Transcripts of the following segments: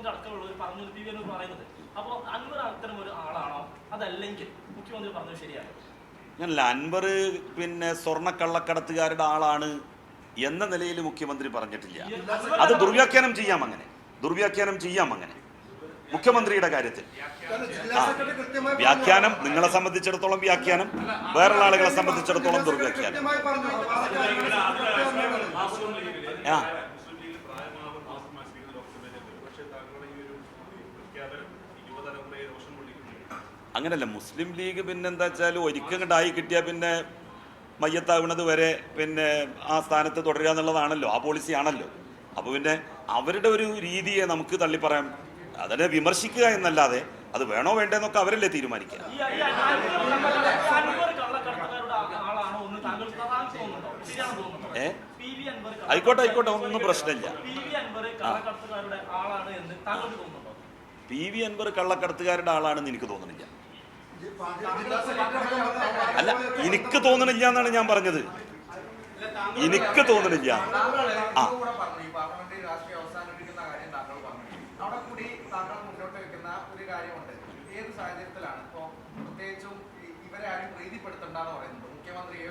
മുഖ്യമന്ത്രി അടക്കമുള്ളവർ പറഞ്ഞു പി വി പറയുന്നത്. അപ്പോൾ അൻവർ അത്തരം ഒരു ആളാണോ? അതല്ലെങ്കിൽ മുഖ്യമന്ത്രി പറഞ്ഞത് ശരിയാണ്? ഞാനല്ല അൻവർ പിന്നെ സ്വർണക്കള്ളക്കടത്തുകാരുടെ ആളാണ് എന്ന നിലയിൽ മുഖ്യമന്ത്രി പറഞ്ഞിട്ടില്ല. അത് ദുർവ്യാഖ്യാനം ചെയ്യാം അങ്ങനെ. ദുർവ്യാഖ്യാനം ചെയ്യാം അങ്ങനെ. മുഖ്യമന്ത്രിയുടെ കാര്യത്തിൽ. വ്യാഖ്യാനം നിങ്ങളെ സംബന്ധിച്ചിടത്തോളം വ്യാഖ്യാനം വേറെ ആളുകളെ സംബന്ധിച്ചിടത്തോളം ദുർവ്യാഖ്യാനം. ആ. അങ്ങനല്ല മുസ്ലിം ലീഗ് പിന്നെ എന്താ വെച്ചാൽ ഒരിക്കൽ കണ്ടായി കിട്ടിയാൽ പിന്നെ മയ്യത്താവുന്നത് വരെ പിന്നെ ആ സ്ഥാനത്ത് തുടരുക എന്നുള്ളതാണല്ലോ ആ പോളിസി ആണല്ലോ. അപ്പോൾ പിന്നെ അവരുടെ ഒരു രീതിയെ നമുക്ക് തള്ളി പറയാം അതിനെ വിമർശിക്കുക എന്നല്ലാതെ അത് വേണോ വേണ്ടെന്നൊക്കെ അവരല്ലേ തീരുമാനിക്കുക ഏ? ആയിക്കോട്ടെ ആയിക്കോട്ടെ ഒന്നും പ്രശ്നമില്ല. പി വി അൻവർ കള്ളക്കടത്തുകാരുടെ ആളാണെന്ന് എനിക്ക് തോന്നുന്നില്ല. അല്ല എനിക്ക് തോന്നണില്ല എന്നാണ് ഞാൻ പറഞ്ഞത്. എനിക്ക് തോന്നണില്ല. ആ. പ്രത്യേകിച്ചും ഇവരെ ആരും പറയുന്നത് മുഖ്യമന്ത്രിയോ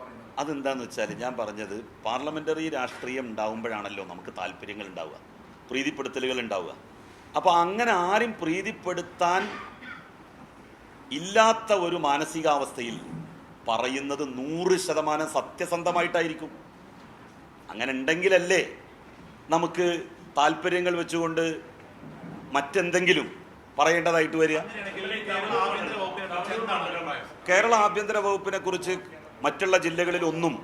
പറയുന്നത് അതെന്താന്ന് വെച്ചാൽ ഞാൻ പറഞ്ഞത് പാർലമെന്ററി രാഷ്ട്രീയം ഉണ്ടാവുമ്പോഴാണല്ലോ നമുക്ക് താല്പര്യങ്ങൾ ഉണ്ടാവുക. പ്രീതിപ്പെടുത്തലുകൾ ഉണ്ടാവുക. അപ്പോൾ അങ്ങനെ ആരും പ്രീതിപ്പെടുത്താൻ ഇല്ലാത്ത ഒരു മാനസികാവസ്ഥയിൽ പറയുന്നത് നൂറ് ശതമാനം സത്യസന്ധമായിട്ടായിരിക്കും. അങ്ങനെ ഉണ്ടെങ്കിലല്ലേ നമുക്ക് താല്പര്യങ്ങൾ വെച്ചുകൊണ്ട് മറ്റെന്തെങ്കിലും പറയേണ്ടതായിട്ട് വരിക? കേരള ആഭ്യന്തര വകുപ്പിനെ കുറിച്ച് മറ്റുള്ള ജില്ലകളിലൊന്നും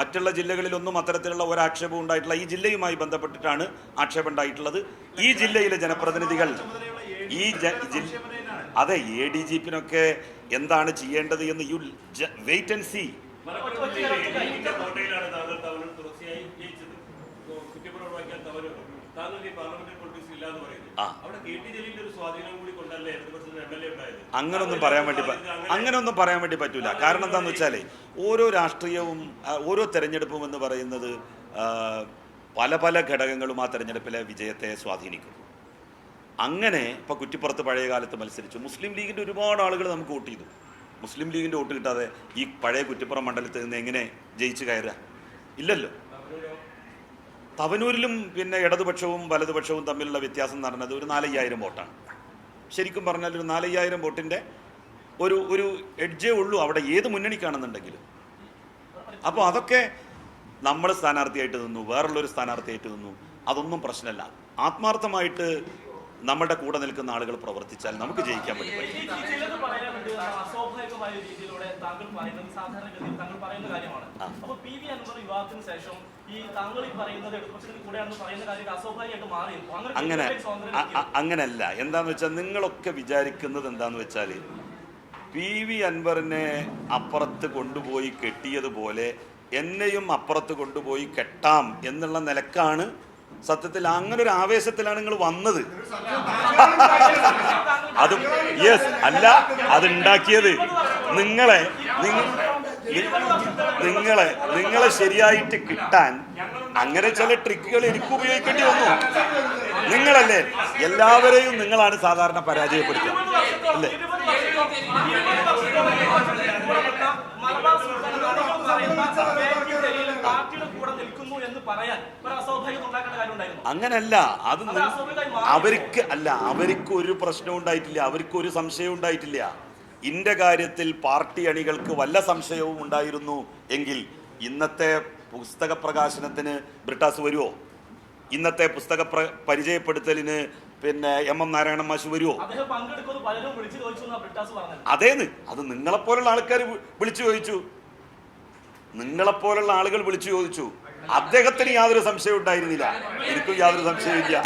മറ്റുള്ള ജില്ലകളിലൊന്നും അത്തരത്തിലുള്ള ഒരാക്ഷേപം ഉണ്ടായിട്ടില്ല. ഈ ജില്ലയുമായി ബന്ധപ്പെട്ടിട്ടാണ് ആക്ഷേപം ഉണ്ടായിട്ടുള്ളത്. ഈ ജില്ലയിലെ ജനപ്രതിനിധികൾ ഈ അതെ എ ഡി ജി പിനൊക്കെ എന്താണ് ചെയ്യേണ്ടത് എന്ന് യു വെയിറ്റ് ആൻഡ് സി കോട്ടയിലാണ് താങ്കൾ തവണ തുടർച്ചയായി ജയിച്ചത് ഇപ്പോ കുറ്റപ്പെടുത്തി ഒഴിവാക്കിയാൽ തവര് താങ്കൾ ഈ പാർലമെന്ററി പൊളിറ്റിക്സ് ഇല്ല എന്ന് പറയുന്നത് ആ. അവിടെ കെ ടി ജലീലിന്റെ ഒരു സ്വാധീനം കൂടി കൊണ്ടല്ലേ ഇടതുപക്ഷത്തിന് എം എൽ എ ഉണ്ടായത് അങ്ങനൊന്നും പറയാൻ വേണ്ടി അങ്ങനൊന്നും പറയാൻ വേണ്ടി പറ്റൂല. കാരണം എന്താന്ന് വെച്ചാലേ ഓരോ രാഷ്ട്രീയവും ഓരോ തെരഞ്ഞെടുപ്പും എന്ന് പറയുന്നത് പല പല ഘടകങ്ങളും ആ തെരഞ്ഞെടുപ്പിലെ വിജയത്തെ സ്വാധീനിക്കും. അങ്ങനെ ഇപ്പൊ കുറ്റിപ്പുറത്ത് പഴയ കാലത്ത് മത്സരിച്ചു. മുസ്ലിം ലീഗിന്റെ ഒരുപാട് ആളുകൾ നമുക്ക് വോട്ട് ചെയ്തു. മുസ്ലിം ലീഗിന്റെ വോട്ട് കിട്ടാതെ ഈ പഴയ കുറ്റിപ്പുറം മണ്ഡലത്തിൽ നിന്ന് എങ്ങനെ ജയിച്ചു കയറുക? ഇല്ലല്ലോ. തവനൂരിലും പിന്നെ ഇടതുപക്ഷവും വലതുപക്ഷവും തമ്മിലുള്ള വ്യത്യാസം എന്ന് പറഞ്ഞത് ഒരു നാലയ്യായിരം വോട്ടാണ്. ശരിക്കും പറഞ്ഞാൽ ഒരു നാലയ്യായിരം വോട്ടിന്റെ ഒരു ഒരു എഡ്ജേ ഉള്ളൂ അവിടെ ഏത് മുന്നണിക്കാണെന്നുണ്ടെങ്കിലും അപ്പോൾ അതൊക്കെ നമ്മൾ സ്ഥാനാർത്ഥിയായിട്ട് നിന്നു വേറുള്ളൊരു സ്ഥാനാർത്ഥിയായിട്ട് നിന്നു അതൊന്നും പ്രശ്നമല്ല. ആത്മാർത്ഥമായിട്ട് നമ്മുടെ കൂടെ നിൽക്കുന്ന ആളുകൾ പ്രവർത്തിച്ചാൽ നമുക്ക് ജയിക്കാൻ പറ്റും. അങ്ങനെ അങ്ങനല്ല. എന്താന്ന് വെച്ചാൽ നിങ്ങളൊക്കെ വിചാരിക്കുന്നത് എന്താന്ന് വെച്ചാൽ പി വി അൻവറിനെ അപ്പുറത്ത് കൊണ്ടുപോയി കെട്ടിയതുപോലെ എന്നെയും അപ്പുറത്ത് കൊണ്ടുപോയി കെട്ടാം എന്നുള്ള നിലക്കാണ് സത്യത്തിൽ അങ്ങനെ ഒരു ആവേശത്തിലാണ് നിങ്ങൾ വന്നത് അത് യെസ് അല്ല അതുണ്ടാക്കിയത് നിങ്ങളെ നിങ്ങ- നി- നിങ്ങളെ നിങ്ങളെ ശരിയായിട്ട് കിട്ടാൻ അങ്ങനെ ചില ട്രിക്കുകൾ എനിക്ക് ഉപയോഗിക്കേണ്ടി വന്നു നിങ്ങളല്ലേ എല്ലാവരെയും നിങ്ങളാണ് സാധാരണ പരാജയപ്പെടുത്തുക അല്ലേ എന്ന് പറയാൻ ഒരു അസ്വാഭാവികത ഉണ്ടാക്കേണ്ട കാര്യം ഉണ്ടായിരുന്നു അങ്ങനല്ല അത് അവർക്ക് അല്ല അവർക്ക് ഒരു പ്രശ്നം ഉണ്ടായിട്ടില്ല അവർക്ക് ഒരു സംശയവും ഉണ്ടായിട്ടില്ല. ഇന്റെ കാര്യത്തിൽ പാർട്ടി അണികൾക്ക് വല്ല സംശയവും ഉണ്ടായിരുന്നു എങ്കിൽ ഇന്നത്തെ പുസ്തക പ്രകാശനത്തിന് ബ്രിട്ടാസ് വരുമോ ഇന്നത്തെ പുസ്തക പ്ര- പരിചയപ്പെടുത്തലിന് പിന്നെ എം എം നാരായണ മാഷ് വരുമോ അദ്ദേഹം പങ്കെടുക്കുന്നത് പലരും വിളിച്ചു ചോദിച്ചു എന്നാ ബ്രിട്ടാസ് പറഞ്ഞത്. അതേന്ന് അത് നിങ്ങളെപ്പോലുള്ള ആൾക്കാർ വിളിച്ചു ചോദിച്ചു. നിങ്ങളെപ്പോലുള്ള ആളുകൾ വിളിച്ചു ചോദിച്ചു. അദ്ദേഹത്തിന് യാതൊരു സംശയം ഉണ്ടായിരുന്നില്ല. എനിക്കും യാതൊരു സംശയമില്ല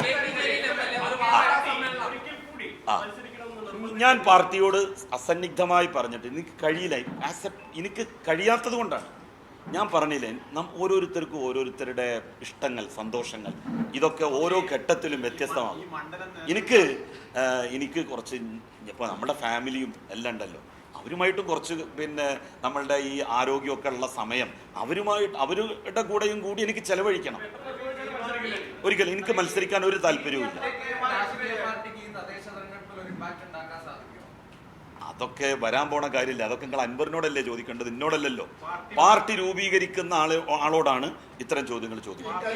ഞാൻ പാർട്ടിയോട് അസന്നിഗ്ധമായി പറഞ്ഞിട്ട് എനിക്ക് കഴിയില്ല. ആക്സെപ്റ്റ് എനിക്ക് കഴിയാത്തത് കൊണ്ടാണ്. ഞാൻ പറഞ്ഞില്ലേ നാം ഓരോരുത്തർക്കും ഓരോരുത്തരുടെ ഇഷ്ടങ്ങൾ സന്തോഷങ്ങൾ ഇതൊക്കെ ഓരോ ഘട്ടത്തിലും വ്യത്യസ്തമാകും. എനിക്ക് എനിക്ക് കുറച്ച് ഇപ്പോൾ നമ്മുടെ ഫാമിലിയും എല്ലാം ഉണ്ടല്ലോ. അവരുമായിട്ടും കുറച്ച് പിന്നെ നമ്മളുടെ ഈ ആരോഗ്യമൊക്കെ ഉള്ള സമയം അവരുമായിട്ട് അവരുടെ കൂടെയും കൂടി എനിക്ക് ചെലവഴിക്കണം. ഒരിക്കലും എനിക്ക് മത്സരിക്കാൻ ഒരു താല്പര്യവും അതൊക്കെ വരാൻ പോണ കാര്യമില്ല. അതൊക്കെ നിങ്ങൾ അൻവറിനോടല്ലേ ചോദിക്കേണ്ടത്? എന്നോടല്ലല്ലോ പാർട്ടി രൂപീകരിക്കുന്ന ആൾ ആളോടാണ് ഇത്തരം ചോദ്യങ്ങൾ ചോദിക്കുന്നത്.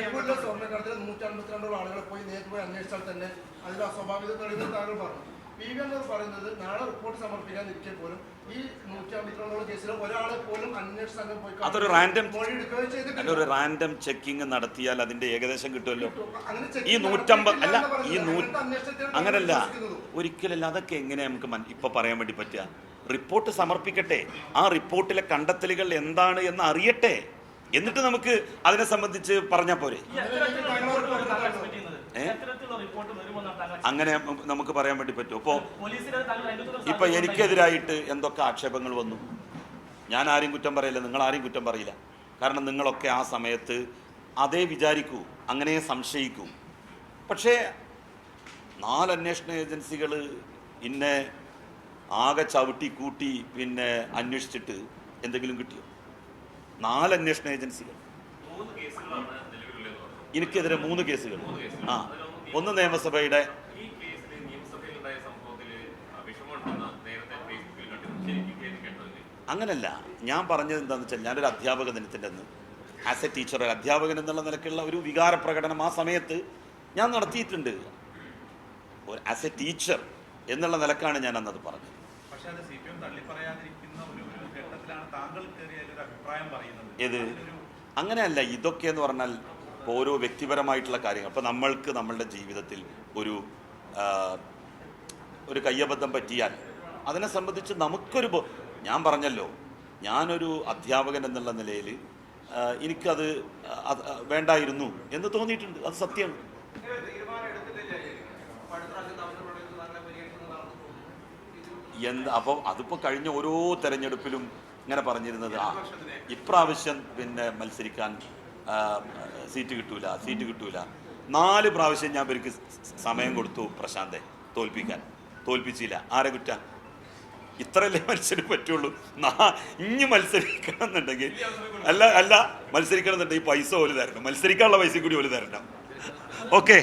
പി വി എന്നവർ പറയുന്നത് നാളെ റിപ്പോർട്ട് സമർപ്പിക്കാനിരിക്കെ പോലും ഈ നൂറ്റമ്പത്തിരണ്ടോളം കേസിൽ ഒരാളെ പോലും അന്വേഷണ സംഘം പോയി അതൊരു റാൻഡം മൊഴി എടുക്കുകയോ അല്ല ചെയ്തിട്ടില്ല ഒരു റാൻഡം ചെക്കിങ് നടത്തിയാൽ അതിന്റെ ഏകദേശം കിട്ടുമല്ലോ ഈ നൂറ്റമ്പത് അല്ല ഈ നൂ അങ്ങനല്ല ഒരിക്കലല്ല അതൊക്കെ എങ്ങനെ നമുക്ക് ഇപ്പൊ പറയാൻ വേണ്ടി പറ്റുക റിപ്പോർട്ട് സമർപ്പിക്കട്ടെ ആ റിപ്പോർട്ടിലെ കണ്ടെത്തലുകൾ എന്താണ് എന്ന് അറിയട്ടെ എന്നിട്ട് നമുക്ക് അതിനെ സംബന്ധിച്ച് പറഞ്ഞാൽ പോരെ അങ്ങനെ നമുക്ക് പറയാൻ വേണ്ടി പറ്റും അപ്പോ ഇപ്പൊ എനിക്കെതിരായിട്ട് എന്തൊക്കെ ആക്ഷേപങ്ങൾ വന്നു? ഞാൻ ആരും കുറ്റം പറയില്ല നിങ്ങൾ ആരും കുറ്റം പറയില്ല. കാരണം നിങ്ങളൊക്കെ ആ സമയത്ത് അതേ വിചാരിക്കൂ അങ്ങനെ സംശയിക്കൂ. പക്ഷേ നാല് അന്വേഷണ ഏജൻസികൾ ഇന്നെ ആകെ ചവിട്ടി കൂട്ടി പിന്നെ അന്വേഷിച്ചിട്ട് എന്തെങ്കിലും കിട്ടിയോ? നാല് അന്വേഷണ ഏജൻസികൾ മൂന്ന് കേസുകളാണ് നിലവിലുള്ളതെന്ന് പറഞ്ഞു എനിക്കെതിരെ മൂന്ന് കേസുകൾ. ആ ഒന്ന് നിയമസഭയുടെ. അങ്ങനല്ല. ഞാൻ പറഞ്ഞത് എന്താണെന്ന് വെച്ചാൽ ഞാനൊരു അധ്യാപക ദിനത്തിന്റെ അന്ന് ആസ് എ ടീച്ചർ ഒരു അധ്യാപകൻ എന്നുള്ള നിലക്കുള്ള ഒരു വികാര പ്രകടനം ആ സമയത്ത് ഞാൻ നടത്തിയിട്ടുണ്ട്. ആസ് എ ടീച്ചർ എന്നുള്ള നിലക്കാണ് ഞാൻ അന്നത് പറഞ്ഞത്. ഏത്? അങ്ങനെയല്ല. ഇതൊക്കെ എന്ന് പറഞ്ഞാൽ ഓരോ വ്യക്തിപരമായിട്ടുള്ള കാര്യങ്ങൾ. അപ്പോൾ നമ്മൾക്ക് നമ്മളുടെ ജീവിതത്തിൽ ഒരു ഒരു കയ്യബദ്ധം പറ്റിയാൽ അതിനെ സംബന്ധിച്ച് നമുക്കൊരു ഞാൻ പറഞ്ഞല്ലോ ഞാനൊരു അധ്യാപകൻ എന്നുള്ള നിലയിൽ എനിക്കത് വേണ്ടായിരുന്നു എന്ന് തോന്നിയിട്ടുണ്ട്. അത് സത്യമാണ്. എന്ത് അപ്പം അതിപ്പോൾ കഴിഞ്ഞ ഓരോ തെരഞ്ഞെടുപ്പിലും ഇങ്ങനെ പറഞ്ഞിരുന്നത് ആ, ഇപ്രാവശ്യം പിന്നെ മത്സരിക്കാൻ സീറ്റ് കിട്ടൂല സീറ്റ് കിട്ടൂല. നാല് പ്രാവശ്യം ഞാൻ ഇവർക്ക് സമയം കൊടുത്തു പ്രശാന്തെ തോൽപ്പിക്കാൻ. തോൽപ്പിച്ചില്ല. ആരെ കുറ്റ? ഇത്രയല്ലേ മത്സരം പറ്റുള്ളൂ. ഇനി മത്സരിക്കണം എന്നുണ്ടെങ്കിൽ അല്ല അല്ല മത്സരിക്കണം എന്നുണ്ടെങ്കിൽ പൈസ പോലും തരണം. മത്സരിക്കാനുള്ള പൈസ കൂടി പോലും തരണം. ഓക്കെ.